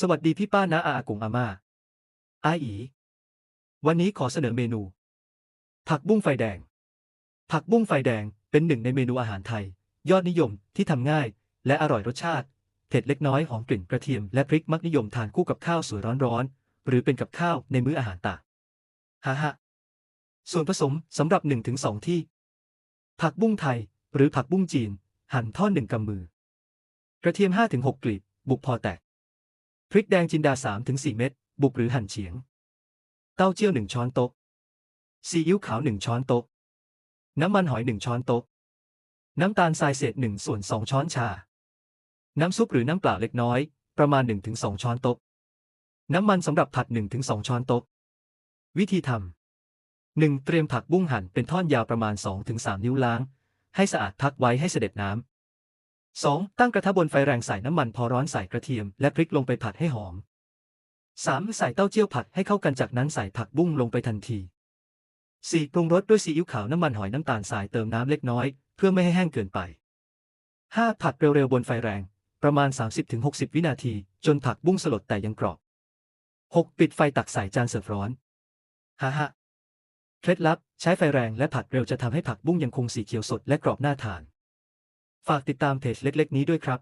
สวัสดีพี่ป้าน้าอาอากงอาม่าอาอี วันนี้ขอเสนอเมนู ผักบุ้งไฟแดง ผักบุ้งไฟแดงเป็นหนึ่งในเมนูอาหารไทย ยอดนิยมที่ทำง่าย และอร่อยรสชาติ เผ็ดเล็กน้อยหอมกลิ่นกระเทียมและพริกมักนิยมทานคู่กับข้าวสวยร้อนๆ หรือเป็นกับข้าวในมื้ออาหารต่างฮ่าฮะส่วนผสมสำหรับ1-2ที่ ผักบุ้งไทย หรือผักบุ้งจีน หั่นท่อนหนึ่งกำมือ กระเทียม5-6กลีบบุกพอแตก พริกแดงจินดา 3-4 เม็ด บุกหรือหั่นเฉียง เต้าเจี้ยว 1 ช้อนโต๊ะ ซีอิ๊วขาว 1 ช้อนโต๊ะ น้ำมันหอย 1 ช้อนโต๊ะ น้ำตาลทรายเศษ 1 ส่วน 2 ช้อนชา น้ำซุปหรือน้ำเปล่าเล็กน้อย ประมาณ 1-2 ช้อนโต๊ะ น้ำมันสำหรับผัด 1-2 ช้อนโต๊ะ วิธีทำ 1. เตรียมผักบุ้งหั่นเป็นท่อนยาวประมาณ 2-3 นิ้วล้าง ให้สะอาดพักไว้ให้เสด็จน้ำ 2. ตั้งกระทะบนไฟแรงใส่น้ำมันพอร้อนใส่กระเทียมและพริกลงไปผัดให้หอม 3. ใส่เต้าเจี้ยวผัดให้เข้ากันจากนั้นใส่ผักบุ้งลงไปทันที 4. ปรุงรสด้วยซีอิ๊วขาวน้ำมันหอยน้ำตาลทรายเติมน้ำเล็กน้อย เพื่อไม่ให้แห้งเกินไป 5. ผัดเร็วๆบนไฟแรง ประมาณ 30-60 วินาที จนผักบุ้งสลดแต่ยังกรอบ 6. ปิดไฟตักใส่จานเสิร์ฟร้อนฮ่าฮะเคล็ดลับ ใช้ไฟแรงและผัดเร็วจะทำให้ผักบุ้งยังคงสีเขียวสดและกรอบน่าทาน ฝากติดตามเพจเล็ก ๆ นี้ด้วยครับ